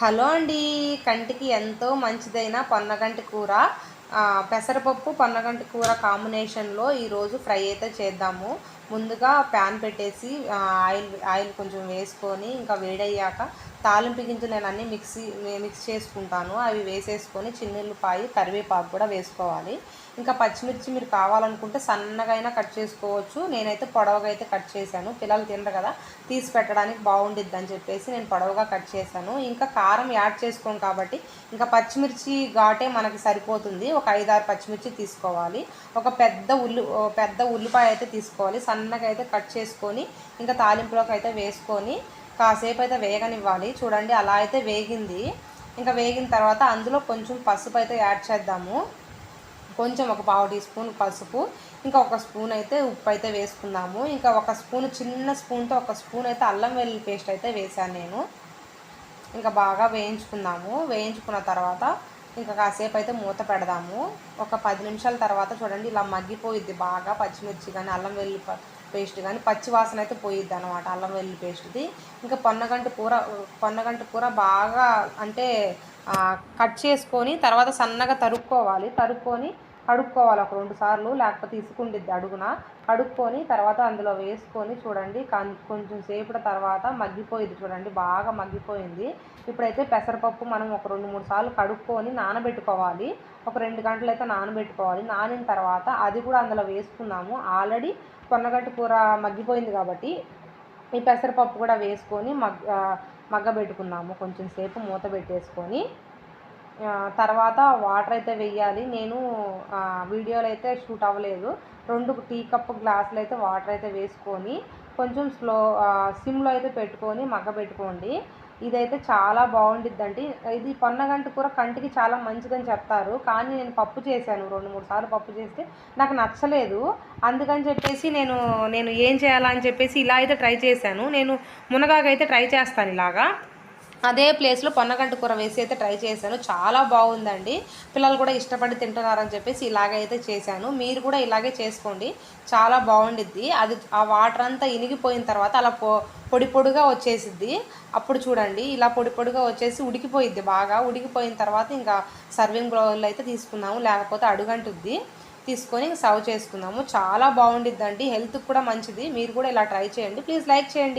Hello అండి. కంటికి ఎంతో మంచిదైన పొన్నగంటి కూర. పెసరపప్పు పొన్నగంటి కూర కాంబినేషన్లో ఈరోజు ఫ్రై అయితే చేద్దాము. ముందుగా ప్యాన్ పెట్టేసి ఆయిల్ ఆయిల్ కొంచెం వేసుకొని ఇంకా వేడయ్యాక తాలింపు గింజలు నేను అన్నీ మిక్సీ మిక్స్ చేసుకుంటాను. అవి వేసేసుకొని చిన్నుల్లిపాయి కరివేపాకు కూడా వేసుకోవాలి. ఇంకా పచ్చిమిర్చి మీరు కావాలనుకుంటే సన్నగా అయినా కట్ చేసుకోవచ్చు. నేనైతే పొడవగా అయితే కట్ చేశాను. పిల్లలు తినరు కదా తీసి పెట్టడానికి బాగుండిద్ది అని చెప్పేసి నేను పొడవగా కట్ చేశాను. ఇంకా కారం యాడ్ చేసుకోను కాబట్టి ఇంకా పచ్చిమిర్చి ఘాటే మనకి సరిపోతుంది. ఒక ఐదారు పచ్చిమిర్చి తీసుకోవాలి. ఒక పెద్ద ఉల్లి పెద్ద ఉల్లిపాయ అయితే తీసుకోవాలి. అయితే కట్ చేసుకొని ఇంకా తాలింపులోకి అయితే వేసుకొని కాసేపు అయితే వేగనివ్వాలి. చూడండి అలా అయితే వేగింది. ఇంకా వేగిన తర్వాత అందులో కొంచెం పసుపు అయితే యాడ్ చేద్దాము. కొంచెం ఒక పావు టీ స్పూన్ పసుపు ఇంకా ఒక స్పూన్ అయితే ఉప్పు అయితే వేసుకుందాము. ఇంకా ఒక స్పూన్ చిన్న స్పూన్తో ఒక స్పూన్ అయితే అల్లం వెల్లుల్లి పేస్ట్ అయితే వేసాను నేను. ఇంకా బాగా వేయించుకుందాము. వేయించుకున్న తర్వాత ఇంకా కాసేపు అయితే మూత పెడదాము. ఒక పది నిమిషాల తర్వాత చూడండి ఇలా మగ్గిపోయిద్ది. బాగా పచ్చిమిర్చి కానీ అల్లం వెల్లి పేస్ట్ కానీ పచ్చి వాసన అయితే పోయిద్ది అనమాట అల్లం వెల్లి పేస్ట్ది ఇంకా పొన్నగంటి కూర పొన్నగంటి కూర బాగా అంటే కట్ చేసుకొని తర్వాత సన్నగా తరుక్కోవాలి. తరుక్కొని కడుక్కోవాలి ఒక రెండు సార్లు లేకపోతే ఇసుకుండిద్ది అడుగున. కడుక్కొని తర్వాత అందులో వేసుకొని చూడండి కొంచెం సేపటి తర్వాత మగ్గిపోయింది చూడండి బాగా మగ్గిపోయింది. ఇప్పుడైతే పెసరపప్పు మనం ఒక రెండు మూడు సార్లు కడుక్కొని నానబెట్టుకోవాలి. ఒక రెండు గంటలు అయితే నానబెట్టుకోవాలి. నానిన తర్వాత అది కూడా అందులో వేసుకున్నాము. ఆల్రెడీ కొన్నగట్టు కూర మగ్గిపోయింది కాబట్టి ఈ పెసరపప్పు కూడా వేసుకొని మగ్గ మగ్గబెట్టుకున్నాము. కొంచెం సేపు మూత పెట్టేసుకొని తర్వాత వాటర్ అయితే వెయ్యాలి. నేను వీడియోలో అయితే షూట్ అవ్వలేదు. రెండు టీ కప్ గ్లాసులు అయితే వాటర్ అయితే వేసుకొని కొంచెం స్లో సిమ్లో అయితే పెట్టుకొని మగ్గ పెట్టుకోండి. ఇదైతే చాలా బాగుండిద్దండి. ఇది పొన్నగంటి కూర కంటికి చాలా మంచిదని చెప్తారు. కానీ నేను పప్పు చేశాను. రెండు మూడు సార్లు పప్పు చేస్తే నాకు నచ్చలేదు. అందుకని చెప్పేసి నేను నేను ఏం చేయాలని చెప్పేసి ఇలా అయితే ట్రై చేశాను. నేను మునగాకైతే ట్రై చేస్తాను ఇలాగా. అదే ప్లేస్లో పొన్నగంట కూర వేసి అయితే ట్రై చేశాను. చాలా బాగుందండి. పిల్లలు కూడా ఇష్టపడి తింటున్నారని చెప్పేసి ఇలాగైతే చేశాను. మీరు కూడా ఇలాగే చేసుకోండి. చాలా బాగుండిద్ది. అది ఆ వాటర్ అంతా ఇనిగిపోయిన తర్వాత అలా పొ పొడి పొడిగా వచ్చేసిద్ది. అప్పుడు చూడండి ఇలా పొడి పొడిగా వచ్చేసి ఉడికిపోయిద్ది బాగా. ఉడికిపోయిన తర్వాత ఇంకా సర్వింగ్ బౌల్ అయితే తీసుకుందాము లేకపోతే అడుగంటుద్ది. తీసుకొని సర్వ్ చేసుకుందాము చాలా బాగుండిద్దండి. హెల్త్కి కూడా మంచిది. మీరు కూడా ఇలా ట్రై చేయండి. ప్లీజ్ లైక్ చేయండి.